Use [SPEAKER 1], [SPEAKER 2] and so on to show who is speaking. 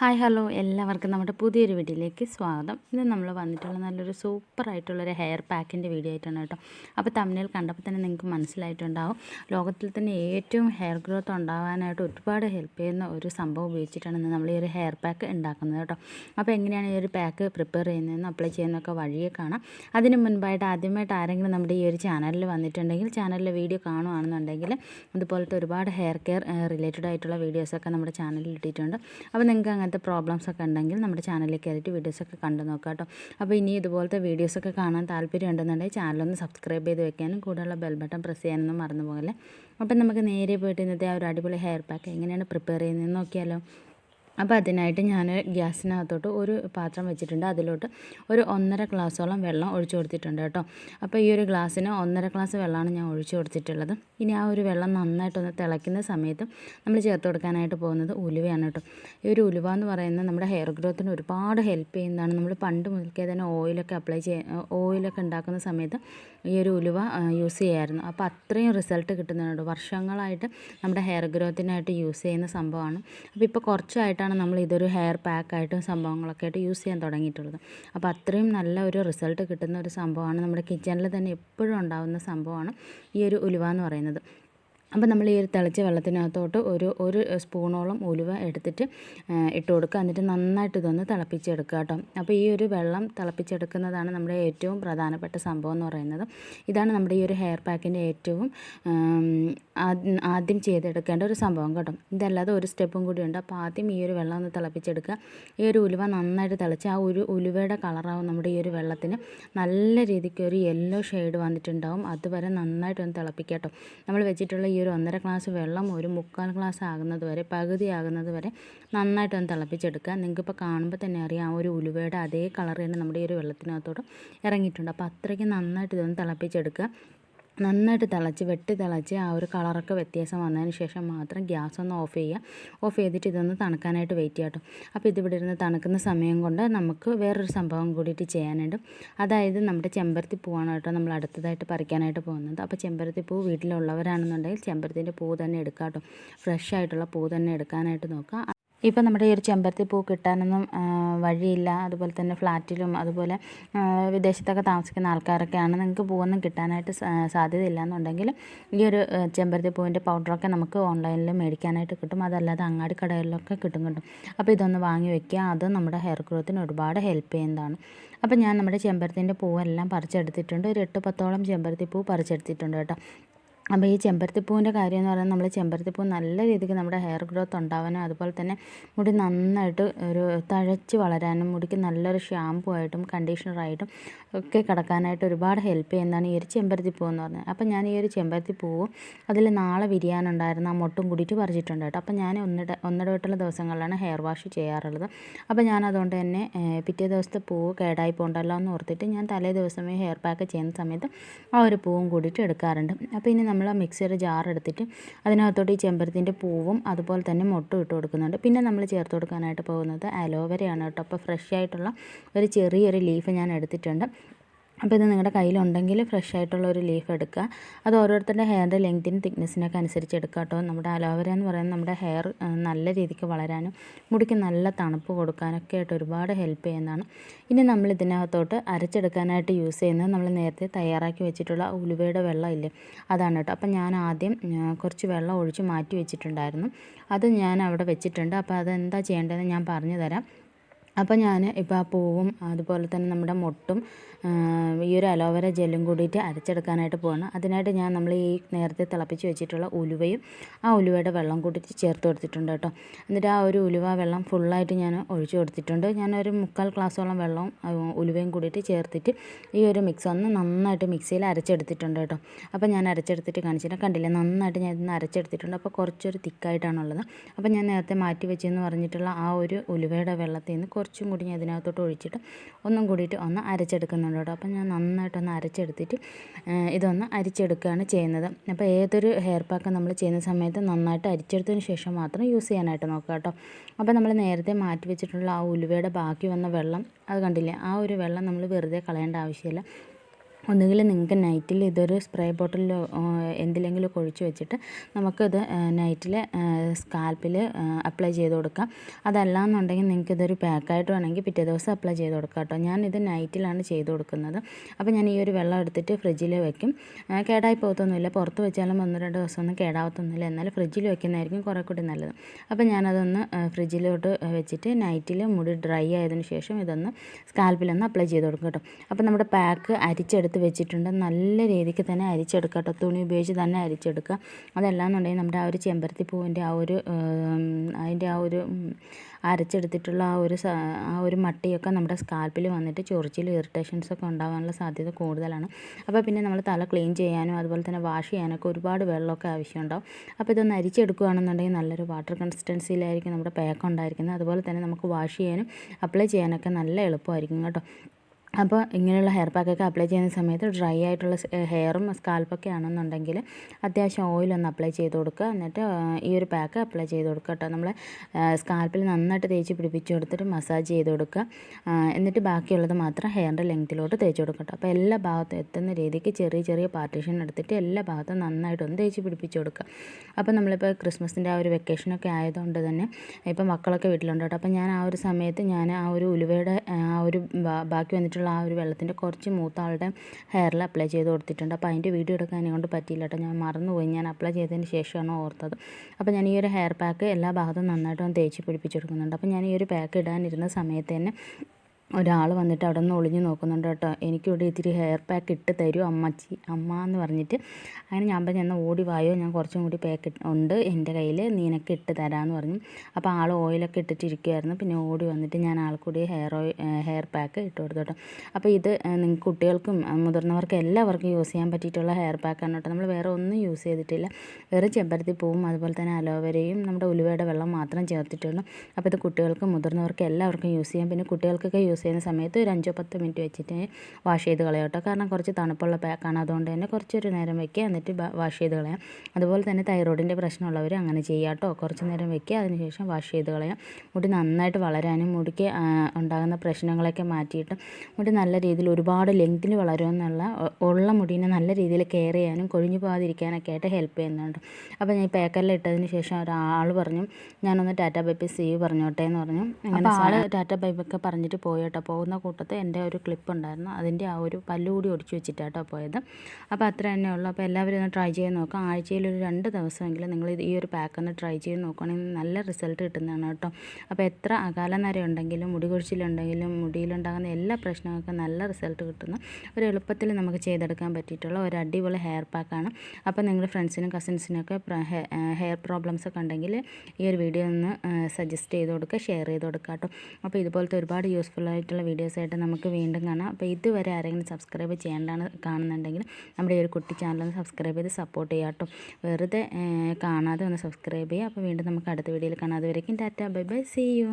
[SPEAKER 1] Hi hello. എല്ലാവർക്കും നമ്മുടെ പുതിയൊരു വീഡിയോയിലേക്ക് സ്വാഗതം. ഇന്ന് നമ്മൾ വന്നിട്ടുള്ള നല്ലൊരു സൂപ്പർ ആയിട്ടുള്ളൊരു ഹെയർ പാക്കിന്റെ വീഡിയോ ആയിട്ടാണ് കേട്ടോ. അപ്പോൾ തമിഴിൽ കണ്ടപ്പോൾ തന്നെ നിങ്ങൾക്ക് മനസ്സിലായിട്ടുണ്ടാവും. ലോകത്തിൽ തന്നെ ഏറ്റവും ഹെയർ ഗ്രോത്ത് ഉണ്ടാകാനായിട്ട് ഒരുപാട് ഹെൽപ്പ് ചെയ്യുന്ന ഒരു സംഭവം ഉപയോഗിച്ചിട്ടാണ് ഇന്ന് നമ്മൾ ഈ ഒരു ഹെയർ പാക്ക് ഉണ്ടാക്കുന്നത് കേട്ടോ. അപ്പോൾ എങ്ങനെയാണ് ഈ ഒരു പാക്ക് പ്രിപ്പയർ ചെയ്യുന്നതെന്ന് അപ്ലൈ ചെയ്യുന്നതൊക്കെ വഴിയെ കാണാം. അതിന് മുൻപായിട്ട് ആദ്യമായിട്ട് ആരെങ്കിലും നമ്മുടെ ഈ ഒരു ചാനലിൽ വന്നിട്ടുണ്ടെങ്കിൽ ചാനലിലെ വീഡിയോ കാണുകയാണെന്നുണ്ടെങ്കിൽ അതുപോലത്തെ ഒരുപാട് ഹെയർ കെയർ റിലേറ്റഡ് ആയിട്ടുള്ള വീഡിയോസൊക്കെ നമ്മുടെ ചാനലിൽ ഇട്ടിട്ടുണ്ട്. അപ്പോൾ നിങ്ങൾക്ക് അങ്ങനത്തെ പ്രോബ്ലംസ് ഒക്കെ ഉണ്ടെങ്കിൽ നമ്മുടെ ചാനലിൽ കയറിയിട്ട് വീഡിയോസൊക്കെ കണ്ടു നോക്കാം കേട്ടോ. അപ്പോൾ ഇനി ഇതുപോലത്തെ വീഡിയോസൊക്കെ കാണാൻ താല്പര്യം ഉണ്ടെന്നുണ്ടെങ്കിൽ ചാനലൊന്ന് സബ്സ്ക്രൈബ് ചെയ്ത് വെക്കാനും കൂടെയുള്ള ബെൽ ബട്ടൺ പ്രസ് ചെയ്യാനൊന്നും മറന്നു പോകല്ലേ. അപ്പം നമുക്ക് നേരെ പോയിട്ട് ഇന്നത്തെ ആ ഒരു അടിപൊളി ഹെയർ പാക്ക് എങ്ങനെയാണ് പ്രിപ്പയർ ചെയ്യുന്നതെന്ന് നോക്കിയാലോ. അപ്പോൾ അതിനായിട്ട് ഞാൻ ഗ്യാസിനകത്തോട്ട് ഒരു പാത്രം വെച്ചിട്ടുണ്ട്. അതിലോട്ട് ഒരു ഒന്നര ഗ്ലാസ്സോളം വെള്ളം ഒഴിച്ചു കൊടുത്തിട്ടുണ്ട് കേട്ടോ. അപ്പോൾ ഈ ഒരു ഗ്ലാസ്സിന് ഒന്നര ഗ്ലാസ് വെള്ളമാണ് ഞാൻ ഒഴിച്ചു കൊടുത്തിട്ടുള്ളത്. ഇനി ആ ഒരു വെള്ളം നന്നായിട്ടൊന്ന് തിളയ്ക്കുന്ന സമയത്ത് നമ്മൾ ചേർത്ത് കൊടുക്കാനായിട്ട് പോകുന്നത് ഉലുവയാണ് കേട്ടോ. ഈ ഒരു ഉലുവ എന്ന് പറയുന്നത് നമ്മുടെ ഹെയർ ഗ്രോത്തിന് ഒരുപാട് ഹെൽപ്പ് ചെയ്യുന്നതാണ്. നമ്മൾ പണ്ട് മുതൽക്കേ തന്നെ ഓയിലൊക്കെ അപ്ലൈ ചെയ്യ ഓയിലൊക്കെ ഉണ്ടാക്കുന്ന സമയത്ത് ഈ ഒരു ഉലുവ യൂസ് ചെയ്യായിരുന്നു. അപ്പോൾ അത്രയും റിസൾട്ട് കിട്ടുന്നുണ്ട് വർഷങ്ങളായിട്ട് നമ്മുടെ ഹെയർ ഗ്രോത്തിനായിട്ട് യൂസ് ചെയ്യുന്ന സംഭവമാണ്. അപ്പോൾ ഇപ്പോൾ കുറച്ചായിട്ടാണ് നമ്മൾ ഇതൊരു ഹെയർ പാക്കായിട്ടും സംഭവങ്ങളൊക്കെ ആയിട്ട് യൂസ് ചെയ്യാൻ തുടങ്ങിയിട്ടുള്ളത്. അപ്പോൾ അത്രയും നല്ല ഒരു റിസൾട്ട് കിട്ടുന്ന ഒരു സംഭവമാണ് നമ്മുടെ കിച്ചണിൽ തന്നെ എപ്പോഴും ഉണ്ടാകുന്ന സംഭവമാണ് ഈ ഒരു ഉലുവ എന്ന് പറയുന്നത്. അപ്പോൾ നമ്മൾ ഈ ഒരു തിളച്ച വെള്ളത്തിനകത്തോട്ട് ഒരു ഒരു സ്പൂണോളം ഉലുവ എടുത്തിട്ട് ഇട്ട് കൊടുക്കുക. എന്നിട്ട് നന്നായിട്ട് ഇതൊന്ന് തിളപ്പിച്ചെടുക്കുക കേട്ടോ. അപ്പോൾ ഈ ഒരു വെള്ളം തിളപ്പിച്ചെടുക്കുന്നതാണ് നമ്മുടെ ഏറ്റവും പ്രധാനപ്പെട്ട സംഭവം എന്ന് പറയുന്നത്. ഇതാണ് നമ്മുടെ ഈ ഒരു ഹെയർ പാക്കിന്റെ ഏറ്റവും ആദ്യം ചെയ്തെടുക്കേണ്ട ഒരു സംഭവം കേട്ടോ. ഇതല്ലാതെ ഒരു സ്റ്റെപ്പും കൂടി ഉണ്ട്. അപ്പോൾ ആദ്യം ഈ ഒരു വെള്ളം ഒന്ന് തിളപ്പിച്ചെടുക്കുക. ഈ ഒരു ഉലുവ നന്നായിട്ട് തിളച്ച് ആ ഒരു ഉലുവയുടെ കളറാവും നമ്മുടെ ഈ ഒരു വെള്ളത്തിന്. നല്ല രീതിക്ക് ഒരു യെല്ലോ ഷെയ്ഡ് വന്നിട്ടുണ്ടാവും. അതുവരെ നന്നായിട്ടൊന്ന് തിളപ്പിക്കുക കേട്ടോ. നമ്മൾ വെച്ചിട്ടുള്ള ഈ ഒരു ഒന്നര ഗ്ലാസ് വെള്ളം ഒരു മുക്കാൽ ഗ്ലാസ് ആകുന്നത് വരെ പകുതി ആകുന്നത് വരെ നന്നായിട്ടൊന്ന് തിളപ്പിച്ചെടുക്കുക. നിങ്ങൾക്കിപ്പോൾ കാണുമ്പോൾ തന്നെ അറിയാം ആ ഒരു ഉലുവയുടെ അതേ കളർ തന്നെ നമ്മുടെ ഈ ഒരു വെള്ളത്തിനകത്തോട്ട് ഇറങ്ങിയിട്ടുണ്ട്. അപ്പോൾ അത്രയ്ക്ക് നന്നായിട്ട് ഇതൊന്ന് തിളപ്പിച്ചെടുക്കുക. നന്നായിട്ട് തിളച്ച് വെട്ടി തിളച്ച് ആ ഒരു കളറൊക്കെ വ്യത്യാസം വന്നതിന് ശേഷം മാത്രം ഗ്യാസ് ഒന്ന് ഓഫ് ചെയ്യുക. ഓഫ് ചെയ്തിട്ട് ഇതൊന്ന് തണുക്കാനായിട്ട് വെയിറ്റ് ചെയ്യാം കേട്ടോ അപ്പോൾ ഇതിവിടെ ഇരുന്ന് തണുക്കുന്ന സമയം കൊണ്ട് നമുക്ക് വേറൊരു സംഭവം കൂടിയിട്ട് ചെയ്യാനുണ്ട്. അതായത് നമ്മുടെ ചെമ്പരത്തി പൂവാണ് കേട്ടോ നമ്മൾ അടുത്തതായിട്ട് പറിക്കാനായിട്ട് പോകുന്നത്. അപ്പോൾ ചെമ്പരത്തി പൂ വീട്ടിലുള്ളവരാണെന്നുണ്ടെങ്കിൽ ചെമ്പരത്തിന്റെ പൂ തന്നെ എടുക്കാം കേട്ടോ ഫ്രഷ് ആയിട്ടുള്ള പൂ തന്നെ എടുക്കാനായിട്ട് നോക്കുക. ഇപ്പം നമ്മുടെ ഈ ഒരു ചെമ്പരത്തി പൂ കിട്ടാനൊന്നും വഴിയില്ല. അതുപോലെ തന്നെ ഫ്ലാറ്റിലും അതുപോലെ വിദേശത്തൊക്കെ താമസിക്കുന്ന ആൾക്കാരൊക്കെയാണ് നിങ്ങൾക്ക് പൂവൊന്നും കിട്ടാനായിട്ട് സാധ്യതയില്ല എന്നുണ്ടെങ്കിൽ ഈ ഒരു ചെമ്പരത്തി പൂവിന്റെ പൗഡറൊക്കെ നമുക്ക് ഓൺലൈനിൽ മേടിക്കാനായിട്ട് കിട്ടും. അതല്ലാതെ അങ്ങാടി കടകളിലൊക്കെ കിട്ടും കിട്ടും. അപ്പോൾ ഇതൊന്ന് വാങ്ങി വെക്കുക. അത് നമ്മുടെ ഹെയർ ഗ്രോത്തിന് ഒരുപാട് ഹെൽപ്പ് ചെയ്യുന്നതാണ്. അപ്പോൾ ഞാൻ നമ്മുടെ ചെമ്പരത്തിന്റെ പൂവെല്ലാം പറിച്ചെടുത്തിട്ടുണ്ട്. ഒരു എട്ട് പത്തോളം ചെമ്പരത്തി പൂ പറിച്ചെടുത്തിട്ടുണ്ട് കേട്ടോ. അപ്പോൾ ഈ ചെമ്പരത്തിപ്പൂവിന്റെ കാര്യം എന്ന് പറയുന്നത് നമ്മൾ ചെമ്പരത്തിപ്പൂ നല്ല രീതിക്ക് നമ്മുടെ ഹെയർ ഗ്രോത്ത് ഉണ്ടാവാനും അതുപോലെ തന്നെ മുടി നന്നായിട്ട് ഒരു തഴച്ച് വളരാനും മുടിക്ക് നല്ലൊരു ഷാമ്പൂ ആയിട്ടും കണ്ടീഷണറായിട്ടും ഒക്കെ കിടക്കാനായിട്ട് ഒരുപാട് ഹെൽപ്പ് ചെയ്യുന്നതാണ് ഈ ഒരു ചെമ്പരത്തിപ്പൂ എന്ന് പറഞ്ഞത് അപ്പോൾ ഞാൻ ഈ ഒരു ചെമ്പരത്തിപ്പൂവും അതിൽ നാളെ വിരിയാനുണ്ടായിരുന്ന. ആ മൊട്ടും കൂടിയിട്ട് പറിച്ചിട്ടുണ്ട് കേട്ടോ. അപ്പോൾ ഞാൻ ഒന്നിട ഒന്നിടവിട്ടുള്ള ദിവസങ്ങളിലാണ് ഹെയർ വാഷ് ചെയ്യാറുള്ളത്. അപ്പോൾ ഞാൻ അതുകൊണ്ട് തന്നെ പിറ്റേ ദിവസത്തെ പൂവ് കേടായി പോകണ്ടല്ലോ എന്ന് ഓർത്തിട്ട് ഞാൻ തലേ ദിവസമേ ഹെയർ പാക്ക് ചെയ്യുന്ന സമയത്ത് ആ ഒരു പൂവും കൂടിയിട്ട് എടുക്കാറുണ്ട്. അപ്പോൾ ഇനി നമ്മൾ മിക്സിയുടെ ജാർ എടുത്തിട്ട് അതിനകത്തോട്ട് ഈ ചെമ്പരത്തിന്റെ പൂവും അതുപോലെ തന്നെ മുട്ടും ഇട്ട് കൊടുക്കുന്നുണ്ട്. പിന്നെ നമ്മൾ ചേർത്ത് കൊടുക്കാനായിട്ട് പോകുന്നത് അലോവരയാണ് കേട്ടോ. അപ്പോൾ ഫ്രഷ് ആയിട്ടുള്ള ഒരു ചെറിയൊരു ലീഫ് ഞാൻ എടുത്തിട്ടുണ്ട്. അപ്പോൾ ഇത് നിങ്ങളുടെ കയ്യിലുണ്ടെങ്കിൽ ഫ്രഷ് ആയിട്ടുള്ള ഒരു ലീഫ് എടുക്കുക. അത് ഓരോരുത്തരുടെ ഹെയറിന്റെ ലെങ്തിനും തിക്നെസ്സിനൊക്കെ അനുസരിച്ച് എടുക്കുക കേട്ടോ. നമ്മുടെ അലോവേര എന്ന് പറയുന്നത് നമ്മുടെ ഹെയർ നല്ല രീതിക്ക് വളരാനും മുടിക്ക് നല്ല തണുപ്പ് കൊടുക്കാനൊക്കെ ആയിട്ട് ഒരുപാട് ഹെൽപ്പ് ചെയ്യുന്നതാണ്. ഇനി നമ്മൾ ഇതിനകത്തോട്ട് അരച്ചെടുക്കാനായിട്ട് യൂസ് ചെയ്യുന്നത് നമ്മൾ നേരത്തെ തയ്യാറാക്കി വെച്ചിട്ടുള്ള ഉലുവയുടെ വെള്ളം ഇല്ലേ? അതാണ് കേട്ടോ. അപ്പം ഞാൻ ആദ്യം കുറച്ച് വെള്ളം ഒഴിച്ച് മാറ്റി വെച്ചിട്ടുണ്ടായിരുന്നു. അത് ഞാൻ അവിടെ വെച്ചിട്ടുണ്ട്. അപ്പോൾ അതെന്താ ചെയ്യേണ്ടതെന്ന് ഞാൻ പറഞ്ഞു തരാം അപ്പോൾ ഞാൻ ഇപ്പോൾ ആ പൂവും അതുപോലെ തന്നെ നമ്മുടെ മുട്ടും ഈ ഒരു അലോവേര ജെല്ലും കൂടിയിട്ട് അരച്ചെടുക്കാനായിട്ട് പോവാണ്. അതിനായിട്ട് ഞാൻ നമ്മൾ ഈ നേരത്തെ തിളപ്പിച്ച് വെച്ചിട്ടുള്ള ഉലുവയും ആ ഉലുവയുടെ വെള്ളം കൂട്ടിയിട്ട് ചേർത്ത് കൊടുത്തിട്ടുണ്ട് കേട്ടോ. എന്നിട്ട് ആ ഒരു ഉലുവ വെള്ളം ഫുള്ളായിട്ട് ഞാൻ ഒഴിച്ചു കൊടുത്തിട്ടുണ്ട്. ഞാനൊരു മുക്കാൽ ഗ്ലാസ്സോളം വെള്ളവും ഉലുവയും കൂടിയിട്ട് ചേർത്തിട്ട് ഈ ഒരു മിക്സ് ഒന്ന് നന്നായിട്ട് മിക്സിയിൽ അരച്ചെടുത്തിട്ടുണ്ട് കേട്ടോ. അപ്പോൾ ഞാൻ അരച്ചെടുത്തിട്ട് കാണിച്ചിട്ട് കണ്ടില്ല? നന്നായിട്ട് ഞാൻ ഇന്ന് അരച്ചെടുത്തിട്ടുണ്ട്. അപ്പോൾ കുറച്ചൊരു തിക്കായിട്ടാണുള്ളത്. അപ്പോൾ ഞാൻ നേരത്തെ മാറ്റി വെച്ചെന്ന് പറഞ്ഞിട്ടുള്ള ആ ഒരു ഉലുവയുടെ വെള്ളത്തിൽ നിന്ന് കുറച്ചും കൂടി ഞാൻ ഇതിനകത്തോട്ട് ഒഴിച്ചിട്ട് ഒന്നും കൂടിയിട്ട് ഒന്ന് അരച്ചെടുക്കുന്നുണ്ട് കേട്ടോ. അപ്പോൾ ഞാൻ നന്നായിട്ടൊന്ന് അരച്ചെടുത്തിട്ട് ഇതൊന്ന് അരിച്ചെടുക്കുകയാണ് ചെയ്യുന്നത്. അപ്പോൾ ഏതൊരു ഹെയർ പാക്ക് നമ്മൾ ചെയ്യുന്ന സമയത്ത് നന്നായിട്ട് അരിച്ചെടുത്തതിന് ശേഷം മാത്രം യൂസ് ചെയ്യാനായിട്ട് നോക്കുക കേട്ടോ. അപ്പോൾ നമ്മൾ നേരത്തെ മാറ്റി വെച്ചിട്ടുള്ള ആ ഉലുവയുടെ ബാക്കി വന്ന വെള്ളം അത് കണ്ടില്ലേ? ആ ഒരു വെള്ളം നമ്മൾ വെറുതെ കളയേണ്ട ആവശ്യമില്ല. ഒന്നുകിൽ നിങ്ങൾക്ക് നൈറ്റിൽ ഇതൊരു സ്പ്രേ ബോട്ടിൽ എന്തിലെങ്കിലും ഒഴിച്ച് വെച്ചിട്ട് നമുക്കിത് നൈറ്റിൽ സ്കാൽപ്പിൽ അപ്ലൈ ചെയ്ത് കൊടുക്കാം. അതല്ല എന്നുണ്ടെങ്കിൽ നിങ്ങൾക്ക് ഇതൊരു പാക്കായിട്ട് വേണമെങ്കിൽ പിറ്റേ ദിവസം അപ്ലൈ ചെയ്ത് കൊടുക്കാം കേട്ടോ. ഞാനിത് നൈറ്റിലാണ് ചെയ്ത് കൊടുക്കുന്നത്. അപ്പോൾ ഞാൻ ഈ ഒരു വെള്ളം എടുത്തിട്ട് ഫ്രിഡ്ജിൽ വെക്കും. കേടായി പോകത്തൊന്നുമില്ല. പുറത്ത് വെച്ചാലും ഒന്ന് രണ്ട് ദിവസമൊന്നും കേടാവത്തൊന്നുമില്ല. എന്നാലും ഫ്രിഡ്ജിൽ വെക്കുന്നതായിരിക്കും കുറേ കൂടി നല്ലത്. അപ്പോൾ ഞാനതൊന്ന് ഫ്രിഡ്ജിലോട്ട് വെച്ചിട്ട് നൈറ്റിൽ മുടി ഡ്രൈ ആയതിനു ശേഷം ഇതൊന്ന് സ്കാൽപ്പിലൊന്ന് അപ്ലൈ ചെയ്ത് കൊടുക്കും കേട്ടോ. അപ്പോൾ നമ്മുടെ പാക്ക് അരിച്ചെടുത്ത് വെച്ചിട്ടുണ്ട്. നല്ല രീതിക്ക് തന്നെ അരിച്ചെടുക്കുക കേട്ടോ. തുണി ഉപയോഗിച്ച് തന്നെ അരിച്ചെടുക്കുക അതല്ലാന്നുണ്ടെങ്കിൽ നമ്മുടെ ആ ഒരു ചെമ്പരത്തി പൂവിന്റെ ആ ഒരു അതിന്റെ ആ ഒരു അരച്ചെടുത്തിട്ടുള്ള ആ ഒരു ആ ഒരു മട്ടിയൊക്കെ നമ്മുടെ സ്കാൽപ്പിൽ വന്നിട്ട് ചൊറിച്ചിൽ ഇറിറ്റേഷൻസ് ഒക്കെ ഉണ്ടാകാനുള്ള സാധ്യത കൂടുതലാണ്. അപ്പോൾ പിന്നെ നമ്മൾ തല ക്ലീൻ ചെയ്യാനും അതുപോലെ തന്നെ വാഷ് ചെയ്യാനൊക്കെ ഒരുപാട് വെള്ളമൊക്കെ ആവശ്യമുണ്ടാവും. അപ്പോൾ ഇതൊന്ന് അരിച്ചെടുക്കുകയാണെന്നുണ്ടെങ്കിൽ നല്ലൊരു വാട്ടർ കൺസിസ്റ്റൻസിയിലായിരിക്കും നമ്മുടെ പാക്ക് ഉണ്ടായിരിക്കുന്നത്. അതുപോലെ തന്നെ നമുക്ക് വാഷ് ചെയ്യാനും അപ്ലൈ ചെയ്യാനൊക്കെ നല്ല എളുപ്പമായിരിക്കും കേട്ടോ. അപ്പോൾ ഇങ്ങനെയുള്ള ഹെയർ പാക്കൊക്കെ അപ്ലൈ ചെയ്യുന്ന സമയത്ത് ഡ്രൈ ആയിട്ടുള്ള ഹെയറും സ്കാൽപ്പൊക്കെ ആണെന്നുണ്ടെങ്കിൽ അത്യാവശ്യം ഓയിലൊന്ന് അപ്ലൈ ചെയ്ത് കൊടുക്കുക. എന്നിട്ട് ഈ ഒരു പാക്ക് അപ്ലൈ ചെയ്ത് കൊടുക്കുക കേട്ടോ. നമ്മൾ സ്കാൽപ്പിൽ നന്നായിട്ട് തേച്ച് പിടിപ്പിച്ച് കൊടുത്തിട്ട് മസാജ് ചെയ്ത് കൊടുക്കുക. എന്നിട്ട് ബാക്കിയുള്ളത് മാത്രം ഹെയറിന്റെ ലെങ്ത്തിലോട്ട് തേച്ച് കൊടുക്കുക കേട്ടോ. അപ്പോൾ എല്ലാ ഭാഗത്തും എത്തുന്ന രീതിക്ക് ചെറിയ ചെറിയ പാർട്ടീഷൻ എടുത്തിട്ട് എല്ലാ ഭാഗത്തും നന്നായിട്ടൊന്ന് തേച്ച് പിടിപ്പിച്ച് കൊടുക്കുക. അപ്പോൾ നമ്മളിപ്പോൾ ക്രിസ്മസിന്റെ ആ ഒരു വെക്കേഷനൊക്കെ ആയതുകൊണ്ട് തന്നെ ഇപ്പോൾ മക്കളൊക്കെ വീട്ടിലുണ്ട് കേട്ടോ. അപ്പോൾ ഞാൻ ആ ഒരു സമയത്ത് ഞാൻ ആ ഒരു ഉലുവയുടെ ആ ഒരു ബാക്കി ബാക്കി വന്നിട്ടുള്ള ആ ഒരു വെള്ളത്തിന്റെ കുറച്ച് മൂത്ത ആളുടെ ഹെയറിൽ അപ്ലൈ ചെയ്ത് കൊടുത്തിട്ടുണ്ട്. അപ്പോൾ അതിന്റെ വീഡിയോ എടുക്കാൻ കൊണ്ട് പറ്റിയില്ല കേട്ടോ. ഞാൻ മറന്നുപോയി. ഞാൻ അപ്ലൈ ചെയ്തതിന് ശേഷമാണ് ഓർത്തത്. അപ്പോൾ ഞാൻ ഈ ഒരു ഹെയർ പാക്ക് എല്ലാ ഭാഗത്തും നന്നായിട്ട് തേച്ച് പിടിപ്പിച്ചെടുക്കുന്നുണ്ട് അപ്പോൾ ഞാൻ ഈ ഒരു പാക്ക് ഇടാനിരുന്ന സമയത്ത് തന്നെ ഒരാൾ വന്നിട്ട് അവിടെ നിന്ന് ഒളിഞ്ഞു നോക്കുന്നുണ്ട് കേട്ടോ. എനിക്കിവിടെ ഇത്തിരി ഹെയർ പാക്ക് ഇട്ട് തരൂ അമ്മച്ചി അമ്മ എന്ന് പറഞ്ഞിട്ട്. അങ്ങനെ ഞാൻ പറഞ്ഞു എന്നാൽ ഓടി വായോ ഞാൻ കുറച്ചും കൂടി പാക്ക് ഉണ്ട് എന്റെ കയ്യിൽ നീനക്ക് ഇട്ട് തരാമെന്ന് പറഞ്ഞു. അപ്പോൾ ആൾ ഓയിലൊക്കെ ഇട്ടിട്ടിരിക്കുമായിരുന്നു പിന്നെ ഓടി വന്നിട്ട് ഞാൻ ആൾക്കൂടി ഹെയർ ഓയിൽ ഹെയർ പാക്ക് ഇട്ട് കൊടുത്തു കേട്ടോ. അപ്പോൾ ഇത് നിങ്ങൾക്ക് കുട്ടികൾക്കും മുതിർന്നവർക്കും എല്ലാവർക്കും യൂസ് ചെയ്യാൻ പറ്റിയിട്ടുള്ള ഹെയർ പാക്കാണ് കേട്ടോ. നമ്മൾ വേറെ ഒന്നും യൂസ് ചെയ്തിട്ടില്ല. വേറെ ചെമ്പരത്തി പൂവും അതുപോലെ തന്നെ അലോവേരയും നമ്മുടെ ഉലുവയുടെ വെള്ളം മാത്രം ചേർത്തിട്ടുള്ളൂ. അപ്പോൾ ഇത് കുട്ടികൾക്കും മുതിർന്നവർക്കും എല്ലാവർക്കും യൂസ് ചെയ്യാം. പിന്നെ കുട്ടികൾക്കൊക്കെ യൂസ് ചെയ്യുന്ന സമയത്ത് ഒരു അഞ്ചോ പത്ത് മിനിറ്റ് വെച്ചിട്ട് വാഷ് ചെയ്ത് കളയാം കേട്ടോ. കാരണം കുറച്ച് തണുപ്പുള്ള പാക്കാണ്. അതുകൊണ്ട് തന്നെ കുറച്ചൊരു നേരം വെക്കുക എന്നിട്ട് വാഷ് ചെയ്ത് കളയാം. അതുപോലെ തന്നെ തൈറോയിഡിന്റെ പ്രശ്നമുള്ളവർ അങ്ങനെ ചെയ്യാം കേട്ടോ. കുറച്ച് നേരം വെക്കുക അതിനുശേഷം വാഷ് ചെയ്ത് കളയാം. മുടി നന്നായിട്ട് വളരാനും മുടിക്ക് ഉണ്ടാകുന്ന പ്രശ്നങ്ങളൊക്കെ മാറ്റിയിട്ട് മുടി നല്ല രീതിയിൽ ഒരുപാട് ലെങ്തിൽ വളരുമെന്നുള്ള ഉള്ള മുടീനെ നല്ല രീതിയിൽ കെയർ ചെയ്യാനും കൊഴിഞ്ഞു പോകാതിരിക്കാനൊക്കെ ആയിട്ട് ഹെൽപ്പ് ചെയ്യുന്നുണ്ട്. അപ്പോൾ ഞാൻ ഈ പേക്കറിൽ ഇട്ടതിന് ശേഷം ഒരാൾ പറഞ്ഞു ഞാനൊന്ന് ടാറ്റ ബൈപ്പ് സി പറഞ്ഞോട്ടെ എന്ന് പറഞ്ഞു. അങ്ങനെ ആൾ ടാറ്റ ബൈപ്പൊക്കെ പറഞ്ഞിട്ട് പോയി കേട്ടോ. പോകുന്ന കൂട്ടത്ത് എന്റെ ഒരു ക്ലിപ്പ് ഉണ്ടായിരുന്നു. അതിന്റെ ആ ഒരു പല്ലുകൂടി ഒടിച്ചു വെച്ചിട്ടാട്ടോ പോയത്. അപ്പോൾ അത്ര തന്നെ ഉള്ളൂ. അപ്പോൾ എല്ലാവരും ഒന്ന് ട്രൈ ചെയ്ത് നോക്കാം. ആഴ്ചയിൽ ഒരു രണ്ട് ദിവസമെങ്കിലും നിങ്ങൾ ഈ ഒരു പാക്ക് ഒന്ന് ട്രൈ ചെയ്ത് നോക്കുകയാണെങ്കിൽ നല്ല റിസൾട്ട് കിട്ടുന്നതാണ് കേട്ടോ. അപ്പോൾ എത്ര അകാലനര ഉണ്ടെങ്കിലും മുടി കൊഴിച്ചിലുണ്ടെങ്കിലും മുടിയിലുണ്ടാകുന്ന എല്ലാ പ്രശ്നങ്ങൾക്കും നല്ല റിസൾട്ട് കിട്ടുന്ന ഒരു എളുപ്പത്തിൽ നമുക്ക് ചെയ്തെടുക്കാൻ പറ്റിയിട്ടുള്ള ഒരു അടിപൊളി ഹെയർ പാക്കാണ് അപ്പോൾ നിങ്ങളുടെ ഫ്രണ്ട്സിനും കസിൻസിനൊക്കെ ഹെയർ പ്രോബ്ലംസ് ഒക്കെ ഉണ്ടെങ്കിൽ ഈ ഒരു വീഡിയോ ഒന്ന് സജസ്റ്റ് ചെയ്ത് കൊടുക്കുക ഷെയർ ചെയ്ത് കൊടുക്കുക കേട്ടോ. അപ്പോൾ ഇതുപോലത്തെ ഒരുപാട് യൂസ്ഫുൾ ആയിട്ടുള്ള വീഡിയോസ് ആയിട്ട് നമുക്ക് വീണ്ടും കാണാം. അപ്പോൾ ഇതുവരെ ആരെങ്കിലും സബ്സ്ക്രൈബ് ചെയ്യേണ്ടാണ് കാണുന്നുണ്ടെങ്കിൽ നമ്മുടെ ഈ ഒരു കുട്ടി ചാനൽ ഒന്ന് സബ്സ്ക്രൈബ് ചെയ്ത് സപ്പോർട്ട് ചെയ്യാം കേട്ടോ. വെറുതെ കാണാതെ ഒന്ന് സബ്സ്ക്രൈബ് ചെയ്യുക. അപ്പോൾ വീണ്ടും നമുക്ക് അടുത്ത വീഡിയോയിൽ കാണാം. അതുവരേക്കും tata. Bye bye. See you